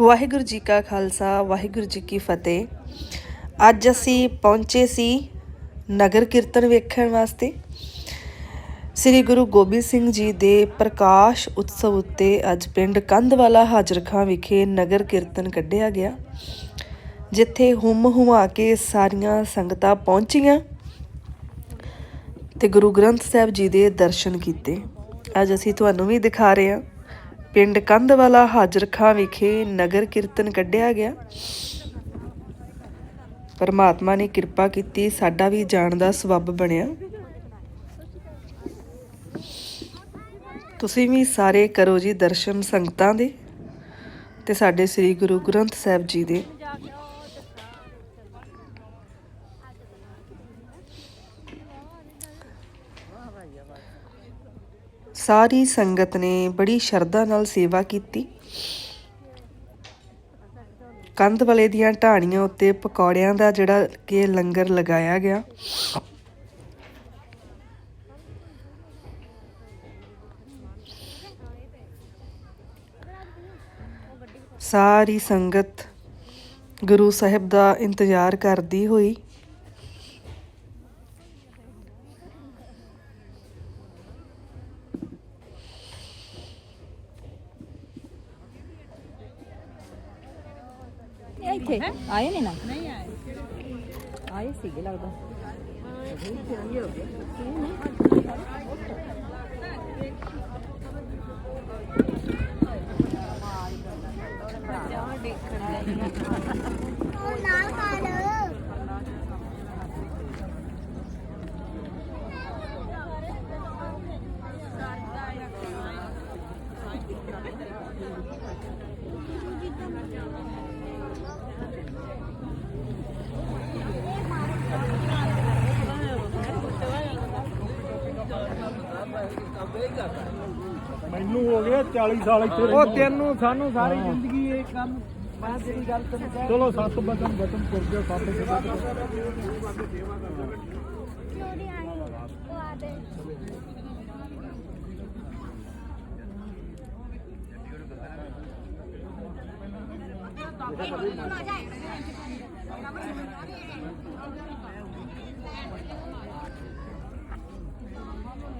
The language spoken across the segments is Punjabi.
ਵਾਹਿਗੁਰੂ ਜੀ ਕਾ ਖਾਲਸਾ, ਵਾਹਿਗੁਰੂ ਜੀ ਕੀ ਫਤਿਹ। ਅੱਜ ਅਸੀਂ ਪਹੁੰਚੇ ਸੀ ਨਗਰ ਕੀਰਤਨ ਵੇਖਣ ਵਾਸਤੇ। ਸ੍ਰੀ ਗੁਰੂ ਗੋਬਿੰਦ ਸਿੰਘ ਜੀ ਦੇ ਪ੍ਰਕਾਸ਼ ਉਤਸਵ ਉੱਤੇ ਅੱਜ ਪਿੰਡ ਕੰਧਵਾਲਾ ਹਾਜ਼ਰਖਾਂ ਵਿਖੇ ਨਗਰ ਕੀਰਤਨ ਕੱਢਿਆ ਗਿਆ, ਜਿੱਥੇ ਹੁਮ ਹੁਮਾ ਕੇ ਸਾਰੀਆਂ ਸੰਗਤਾਂ ਪਹੁੰਚੀਆਂ ਤੇ ਗੁਰੂ ਗ੍ਰੰਥ ਸਾਹਿਬ ਜੀ ਦੇ ਦਰਸ਼ਨ ਕੀਤੇ। ਅੱਜ ਅਸੀਂ ਤੁਹਾਨੂੰ ਵੀ ਦਿਖਾ ਰਹੇ ਹਾਂ। ਪਿੰਡ ਕੰਧਵਾਲਾ ਹਾਜ਼ਰਖਾਂ ਵਿਖੇ ਨਗਰ ਕੀਰਤਨ ਕੱਢਿਆ ਗਿਆ। ਪਰਮਾਤਮਾ ਨੇ ਕਿਰਪਾ ਕੀਤੀ, ਸਾਡਾ ਵੀ ਜਾਣ ਦਾ ਸਬੱਬ ਬਣਿਆ। ਤੁਸੀਂ ਵੀ ਸਾਰੇ ਕਰੋ ਜੀ ਦਰਸ਼ਨ ਸੰਗਤਾਂ ਦੇ ਤੇ ਸਾਡੇ ਸ੍ਰੀ ਗੁਰੂ ਗ੍ਰੰਥ ਸਾਹਿਬ ਜੀ ਦੇ। ਸਾਰੀ ਸੰਗਤ ਨੇ ਬੜੀ ਸ਼ਰਧਾ ਨਾਲ ਸੇਵਾ ਕੀਤੀ। ਕੰਧ ਵਾਲੇ ਦੀਆਂ ਢਾਣੀਆਂ ਉੱਤੇ ਪਕੌੜਿਆਂ ਦਾ ਜਿਹੜਾ ਕਿ ਲੰਗਰ ਲਗਾਇਆ ਗਿਆ। ਸਾਰੀ ਸੰਗਤ ਗੁਰੂ ਸਾਹਿਬ ਦਾ ਇੰਤਜ਼ਾਰ ਕਰਦੀ ਹੋਈ ਇਹ ਇੱਥੇ? ਆਏ ਨੇ ਨਾ? ਨਹੀਂ ਆਏ। ਆਏ ਸੀਗੇ ਲੱਗਦਾ। ਮੈਨੂੰ ਹੋ ਗਿਆ 40 ਸਾਲ ਇੱਥੇ ਉਹ ਤੈਨੂੰ ਸਾਨੂੰ ਸਾਰੀ ਜ਼ਿੰਦਗੀ ਇਹ ਕੰਮ ਮੈਂ ਤੇਰੀ ਗੱਲ ਤੈਨੂੰ ਕਹਿ ਚਲੋ ਸੱਤ ਬਦਨ ਬਤਨ ਤੁਰ ਗਿਆ ਸੱਤ ਬਦਨ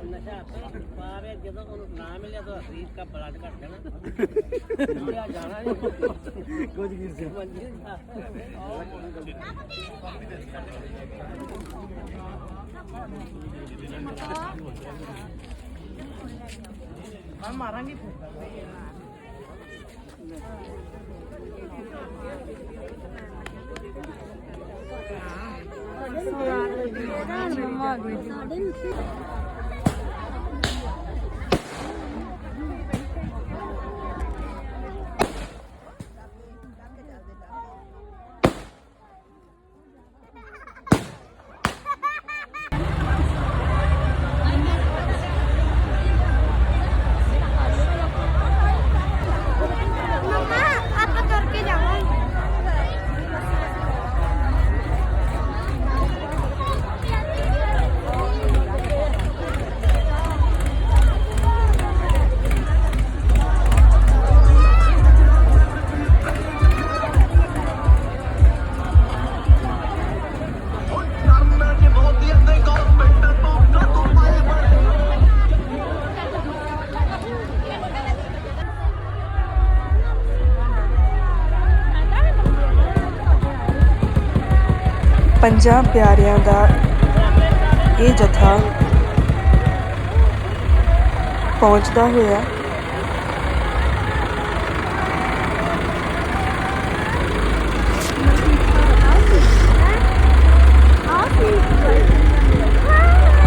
ਨਸ਼ਾ ਪਾਵੇ ਜਦੋਂ ਉਹਨੂੰ ਨਾ ਮਿਲਿਆ ਤਾਂ ਸਰੀਰ ਦਾ ਬਲੱਡ ਘਟ ਜਾਣਾ ਮੁੜਿਆ ਜਾਣਾ ਨਹੀਂ ਕੁਝ ਗਿਰ ਸੀ ਹਾਂ ਮਾਰਾਂਗੇ ਮੰਮਾ ਪੰਜਾਂ ਪਿਆਰਿਆਂ ਦਾ ਇਹ ਜਥਾ ਪਹੁੰਚਦਾ ਹੋਇਆ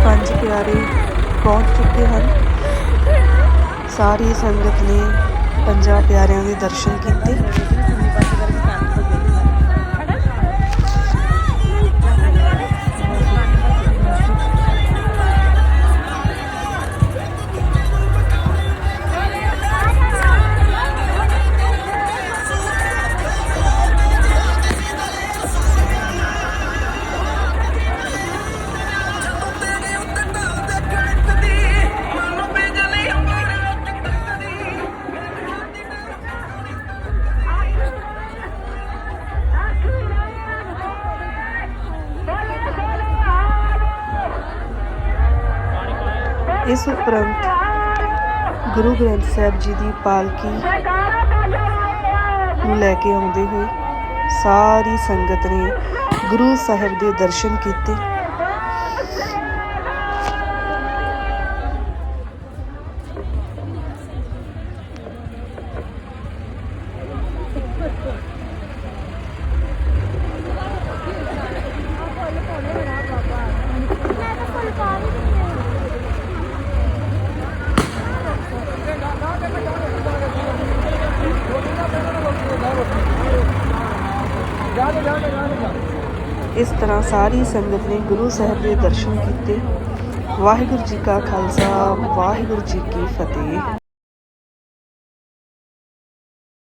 ਪੰਜ ਪਿਆਰੇ ਪਹੁੰਚ ਚੁੱਕੇ ਹਨ। ਸਾਰੀ ਸੰਗਤ ਨੇ ਪੰਜਾਂ ਪਿਆਰਿਆਂ ਦੇ ਦਰਸ਼ਨ ਕੀਤੇ। ਇਸ ਉਪਰੰਤ ਗੁਰੂ ਗ੍ਰੰਥ ਸਾਹਿਬ ਜੀ ਦੀ ਪਾਲਕੀ ਨੂੰ ਲੈ ਕੇ ਆਉਂਦੇ ਹੋਏ ਸਾਰੀ ਸੰਗਤ ਨੇ ਗੁਰੂ ਸਾਹਿਬ ਦੇ ਦਰਸ਼ਨ ਕੀਤੇ ਮੈਂ ਤਾਂ ਫੁੱਲ ਪਾ ਵੀ ਦਿੰਦੀ ਇਸ ਤਰ੍ਹਾਂ ਸਾਰੀ ਸੰਗਤ ਨੇ ਗੁਰੂ ਸਾਹਿਬ ਦੇ ਦਰਸ਼ਨ ਕੀਤੇ। ਵਾਹਿਗੁਰੂ ਜੀ ਕਾ ਖਾਲਸਾ, ਵਾਹਿਗੁਰੂ ਜੀ ਕੀ ਫਤਿਹ।